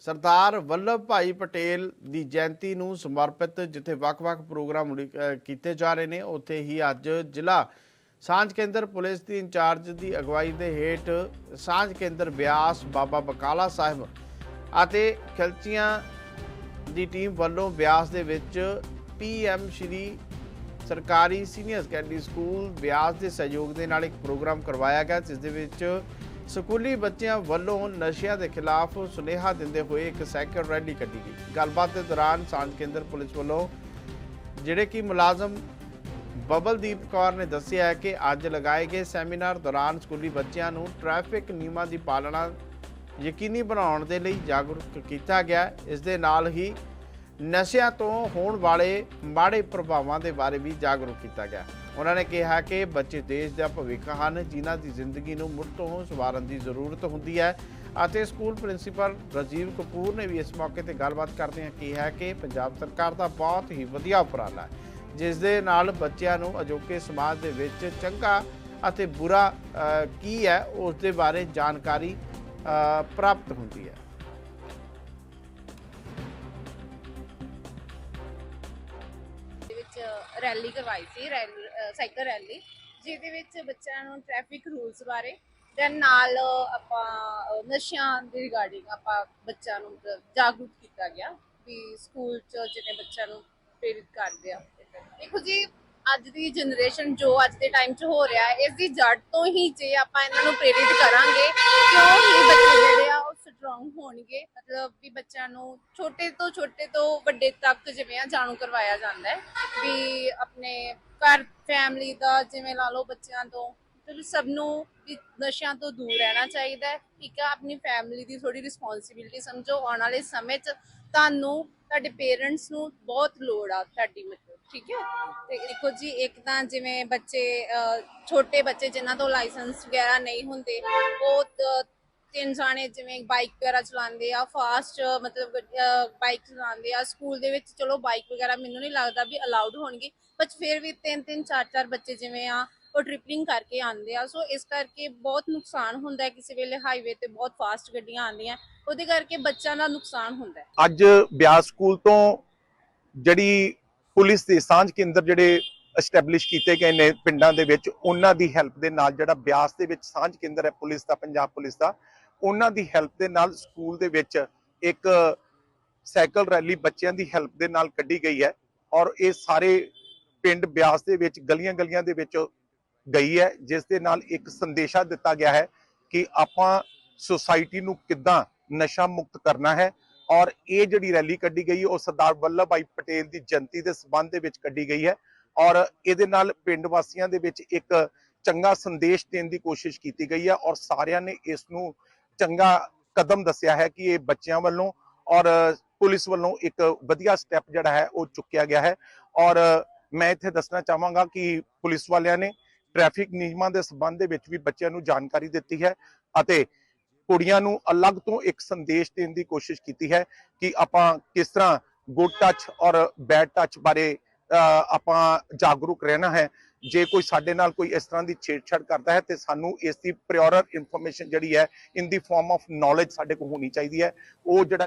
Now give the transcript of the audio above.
ਸਰਦਾਰ ਵੱਲਭ ਭਾਈ ਪਟੇਲ ਦੀ ਜਯੰਤੀ ਨੂੰ ਸਮਰਪਿਤ ਜਿੱਥੇ ਵੱਖ-ਵੱਖ ਪ੍ਰੋਗਰਾਮ ਉਡੀ- ਕੀਤੇ ਜਾ ਰਹੇ ਨੇ, ਉੱਥੇ ਹੀ ਅੱਜ ਜ਼ਿਲ੍ਹਾ ਸਾਂਝ ਕੇਂਦਰ ਪੁਲਿਸ ਦੀ ਇੰਚਾਰਜ ਦੀ ਅਗਵਾਈ ਦੇ ਹੇਠ ਸਾਂਝ ਕੇਂਦਰ ਬਿਆਸ ਬਾਬਾ ਬਕਾਲਾ ਸਾਹਿਬ ਅਤੇ ਖਲਚੀਆਂ ਦੀ ਟੀਮ ਵੱਲੋਂ ਬਿਆਸ ਦੇ ਵਿੱਚ ਪੀਐਮ ਸ਼੍ਰੀ ਸਰਕਾਰੀ ਸੀਨੀਅਰ ਸੈਕੰਡਰੀ ਸਕੂਲ ਬਿਆਸ ਦੇ ਸਹਿਯੋਗ ਦੇ ਨਾਲ ਇੱਕ ਪ੍ਰੋਗਰਾਮ ਕਰਵਾਇਆ ਗਿਆ, ਜਿਸ ਦੇ ਵਿੱਚ ਸਕੂਲੀ ਬੱਚਿਆਂ ਵੱਲੋਂ ਨਸ਼ਿਆਂ ਦੇ ਖਿਲਾਫ ਸੁਨੇਹਾ ਦਿੰਦੇ ਹੋਏ ਇੱਕ ਸਾਈਕਲ ਰੈਲੀ ਕੱਢੀ ਗਈ। ਗੱਲਬਾਤ ਦੇ ਦੌਰਾਨ ਸਾਂਝ ਕੇਂਦਰ ਪੁਲਿਸ ਵੱਲੋਂ ਜਿਹੜੇ ਕਿ ਮੁਲਾਜ਼ਮ ਬਬਲਦੀਪ ਕੌਰ ਨੇ ਦੱਸਿਆ ਹੈ ਕਿ ਅੱਜ ਲਗਾਏ ਗਏ ਸੈਮੀਨਾਰ ਦੌਰਾਨ ਸਕੂਲੀ ਬੱਚਿਆਂ ਨੂੰ ਟ੍ਰੈਫਿਕ ਨਿਯਮਾਂ ਦੀ ਪਾਲਣਾ ਯਕੀਨੀ ਬਣਾਉਣ ਦੇ ਲਈ ਜਾਗਰੂਕ ਕੀਤਾ ਗਿਆ। ਇਸ ਦੇ ਨਾਲ ਹੀ ਨਸ਼ਿਆਂ ਤੋਂ ਹੋਣ ਵਾਲੇ ਮਾੜੇ ਪ੍ਰਭਾਵਾਂ ਦੇ ਬਾਰੇ ਵੀ ਜਾਗਰੂਕ ਕੀਤਾ ਗਿਆ। ਉਹਨਾਂ ਨੇ ਕਿਹਾ ਕਿ ਬੱਚੇ ਦੇਸ਼ ਦਾ ਭਵਿੱਖ ਹਨ, ਜਿਨ੍ਹਾਂ ਦੀ ਜ਼ਿੰਦਗੀ ਨੂੰ ਮੁੜ ਤੋਂ ਸਵਾਰਨ ਦੀ ਜ਼ਰੂਰਤ ਹੁੰਦੀ ਹੈ ਅਤੇ ਸਕੂਲ ਪ੍ਰਿੰਸੀਪਲ ਰਾਜੀਵ ਕਪੂਰ ਨੇ ਵੀ ਇਸ ਮੌਕੇ ਤੇ ਗੱਲਬਾਤ ਕਰਦਿਆਂ ਕਿਹਾ ਕਿ ਪੰਜਾਬ ਸਰਕਾਰ ਦਾ ਬਹੁਤ ਹੀ ਵਧੀਆ ਉਪਰਾਲਾ ਹੈ, ਜਿਸ ਦੇ ਨਾਲ ਬੱਚਿਆਂ ਨੂੰ ਅਜੋਕੇ ਸਮਾਜ ਦੇ ਵਿੱਚ ਚੰਗਾ ਅਤੇ ਬੁਰਾ ਕੀ ਹੈ, ਉਸ ਦੇ ਬਾਰੇ ਜਾਣਕਾਰੀ ਪ੍ਰਾਪਤ ਹੁੰਦੀ ਹੈ। ਵਿੱਚ ਰੈਲੀ ਕਰਵਾਈ ਸੀ ਸਾਈਕਲ ਰੈਲੀ, ਜਿਹਦੇ ਵਿੱਚ ਬੱਚਿਆਂ ਨੂੰ ਟ੍ਰੈਫਿਕ ਰੂਲਸ ਬਾਰੇ ਤੇ ਨਾਲ ਆਪਾਂ ਨਸ਼ਿਆਂ ਦੇ ਰਿਗਾਰਡਿੰਗ ਆਪਾਂ ਬੱਚਿਆਂ ਨੂੰ ਜਾਗਰੂਕ ਕੀਤਾ ਗਿਆ ਵੀ ਸਕੂਲ ਚ ਜਿਵੇਂ ਬੱਚਿਆਂ ਨੂੰ ਪ੍ਰੇਰਿਤ ਕਰਦੇ ਆ। ਦੇਖੋ ਜੀ, ਅੱਜ ਦੀ ਜਨਰੇਸ਼ਨ ਜੋ ਅੱਜ ਦੇ ਟਾਈਮ 'ਚ ਹੋ ਰਿਹਾ ਹੈ ਇਸ ਦੀ ਜੜ ਤੋਂ ਹੀ ਜੇ ਆਪਾਂ ਇਹਨਾਂ ਨੂੰ ਪ੍ਰੇਰਿਤ ਕਰਾਂਗੇ, ਕਿਉਂ ਹੀ ਬੱਚੇ ਜਿਹੜੇ ਆ ਉਹ ਸਟਰੋਂਗ ਹੋਣਗੇ, ਮਤਲਬ ਵੀ ਬੱਚਿਆਂ ਨੂੰ ਛੋਟੇ ਤੋਂ ਛੋਟੇ ਤੋਂ ਵੱਡੇ ਤੱਕ ਜਿਵੇਂ ਆ ਜਾਣੂ ਕਰਵਾਇਆ ਜਾਂਦਾ ਹੈ, ਵੀ ਆਪਣੇ ਘਰ ਫੈਮਿਲੀ ਦਾ ਜਿਵੇਂ ਲਾ ਲਓ ਬੱਚਿਆਂ ਤੋਂ, ਮਤਲਬ ਸਭ ਨੂੰ ਵੀ ਨਸ਼ਿਆਂ ਤੋਂ ਦੂਰ ਰਹਿਣਾ ਚਾਹੀਦਾ ਹੈ, ਠੀਕ ਆ? ਆਪਣੀ ਫੈਮਿਲੀ ਦੀ ਥੋੜੀ ਰਿਸਪੌਂਸਿਬਿਲਟੀ ਸਮਝੋ, ਆਉਣ ਵਾਲੇ ਸਮੇਂ 'ਚ ਤੁਹਾਨੂੰ, ਤੁਹਾਡੇ ਪੇਰੈਂਟਸ ਨੂੰ ਬਹੁਤ ਲੋੜ ਆ ਤੁਹਾਡੀ ਮਤਲਬ ਠੀਕ ਹੈ? ਤੇ ਦੇਖੋ ਜੀ, ਇੱਕ ਤਾਂ ਜਿਵੇਂ ਬੱਚੇ ਛੋਟੇ ਬੱਚੇ ਜਿਨ੍ਹਾਂ ਤੋਂ ਲਾਇਸੈਂਸ ਵਗੈਰਾ ਨਹੀਂ ਹੁੰਦੇ, ਉਹ ਤਿੰਨ ਜਾਣੇ ਜਿਵੇਂ ਬਾਈਕ ਵਗੈਰਾ ਚਲਾਉਂਦੇ ਆ ਫਾਸਟ ਮਤਲਬ ਬਾਈਕ ਚਲਾਉਂਦੇ ਆ ਸਕੂਲ ਦੇ ਵਿੱਚ ਚਲੋ ਬਾਈਕ ਵਗੈਰਾ ਮੈਨੂੰ ਨਹੀਂ ਲੱਗਦਾ ਵੀ ਅਲਾਉਡ ਹੋਣਗੇ ਪਰ ਫਿਰ ਵੀ ਤਿੰਨ ਤਿੰਨ, ਚਾਰ ਚਾਰ ਬੱਚੇ ਜਿਵੇਂ ਆ, ਉਹ ਟ੍ਰਿਪਲਿੰਗ ਕਰਕੇ ਆਉਂਦੇ ਆ ਸੋ ਇਸ ਕਰਕੇ ਬਹੁਤ ਨੁਕਸਾਨ ਹੁੰਦਾ ਹੈ, ਕਿਸੇ ਵੇਲੇ ਹਾਈਵੇ ਤੇ ਬਹੁਤ ਫਾਸਟ ਗੱਡੀਆਂ ਆਉਂਦੀਆਂ, ਉਹਦੇ ਕਰਕੇ ਬੱਚਿਆਂ ਦਾ ਨੁਕਸਾਨ ਹੁੰਦਾ ਹੈ। ਅੱਜ ਬਿਆਸ ਸਕੂਲ ਤੋਂ ਜਿਹੜੀ ਪੁਲਿਸ ਦੇ ਸਾਂਝ ਕੇਂਦਰ ਜਿਹੜੇ ਐਸਟੈਬਲਿਸ਼ ਕੀਤੇ ਗਏ ਨੇ ਪਿੰਡਾਂ ਦੇ ਵਿੱਚ, ਉਹਨਾਂ ਦੀ ਹੈਲਪ ਦੇ ਨਾਲ ਜਿਹੜਾ ਬਿਆਸ ਦੇ ਵਿੱਚ ਸਾਂਝ ਕੇਂਦਰ ਹੈ, ਪੁਲਿਸ ਦਾ, ਪੰਜਾਬ ਪੁਲਿਸ ਦਾ ਉਹਨਾਂ ਦੀ ਹੈਲਪ ਦੇ ਨਾਲ ਸਕੂਲ ਦੇ ਵਿੱਚ ਇੱਕ ਸਾਈਕਲ ਰੈਲੀ ਬੱਚਿਆਂ ਦੀ ਹੈਲਪ ਦੇ ਨਾਲ ਕੱਢੀ ਗਈ ਹੈ ਔਰ ਇਹ ਸਾਰੇ ਪਿੰਡ ਬਿਆਸ ਦੇ ਵਿੱਚ ਗਲੀਆਂ ਗਲੀਆਂ ਦੇ ਵਿੱਚ ਗਈ ਹੈ, ਜਿਸ ਦੇ ਨਾਲ ਇੱਕ ਸੰਦੇਸ਼ਾ ਦਿੱਤਾ ਗਿਆ ਹੈ ਕਿ ਆਪਾਂ ਸੁਸਾਇਟੀ ਨੂੰ ਕਿੱਦਾਂ ਨਸ਼ਾ ਮੁਕਤ ਕਰਨਾ ਹੈ ਔਰ ਇਹ ਜਿਹੜੀ ਰੈਲੀ ਕੱਢੀ ਗਈ, ਉਹ ਸਰਦਾਰ ਵੱਲਭ ਭਾਈ ਪਟੇਲ ਦੀ ਜਯੰਤੀ ਦੇ ਸਬੰਧ ਦੇ ਵਿੱਚ ਕੱਢੀ ਗਈ ਹੈ ਔਰ ਇਹਦੇ ਨਾਲ ਪਿੰਡ ਵਾਸੀਆਂ ਦੇ ਵਿੱਚ ਇੱਕ ਚੰਗਾ ਸੰਦੇਸ਼ ਦੇਣ ਦੀ ਕੋਸ਼ਿਸ਼ ਕੀਤੀ ਗਈ ਹੈ ਔਰ ਸਾਰਿਆਂ ਨੇ ਇਸ ਨੂੰ ਚੰਗਾ ਕਦਮ ਦੱਸਿਆ ਹੈ ਕਿ ਇਹ ਬੱਚਿਆਂ ਵੱਲੋਂ ਔਰ ਪੁਲਿਸ ਵੱਲੋਂ ਇੱਕ ਵਧੀਆ ਸਟੈਪ ਜਿਹੜਾ ਹੈ ਉਹ ਚੁੱਕਿਆ ਗਿਆ ਹੈ। ਔਰ ਮੈਂ ਇੱਥੇ ਦੱਸਣਾ ਚਾਹਾਂਗਾ ਕਿ ਪੁਲਿਸ ਵਾਲਿਆਂ ਨੇ ਟ੍ਰੈਫਿਕ ਨਿਯਮਾਂ ਦੇ ਸਬੰਧ ਦੇ ਵਿੱਚ ਵੀ ਬੱਚਿਆਂ ਨੂੰ ਜਾਣਕਾਰੀ ਦਿੱਤੀ ਹੈ ਅਤੇ ਕੁੜੀਆਂ ਨੂੰ ਅਲੱਗ ਤੋਂ ਇੱਕ ਸੰਦੇਸ਼ ਦੇਣ ਦੀ ਕੋਸ਼ਿਸ਼ ਕੀਤੀ ਹੈ ਕਿ ਆਪਾਂ ਕਿਸ ਤਰ੍ਹਾਂ ਗੁੱਡ ਟੱਚ ਔਰ ਬੈਡ ਟੱਚ ਬਾਰੇ ਅਹ, ਆਪਾਂ ਜਾਗਰੂਕ ਰਹਿਣਾ ਹੈ। ਜੇ ਕੋਈ ਸਾਡੇ ਨਾਲ ਕੋਈ ਇਸ ਤਰ੍ਹਾਂ ਦੀ ਛੇੜਛਾੜ ਕਰਦਾ ਹੈ ਤੇ ਸਾਨੂੰ ਇਸ ਦੀ ਪ੍ਰਿਓਰਰ ਇਨਫੋਰਮੇਸ਼ਨ ਜਿਹੜੀ ਹੈ in the form of knowledge ਸਾਡੇ ਕੋਲ ਹੋਣੀ ਚਾਹੀਦੀ ਹੈ। ਉਹ ਜਿਹੜਾ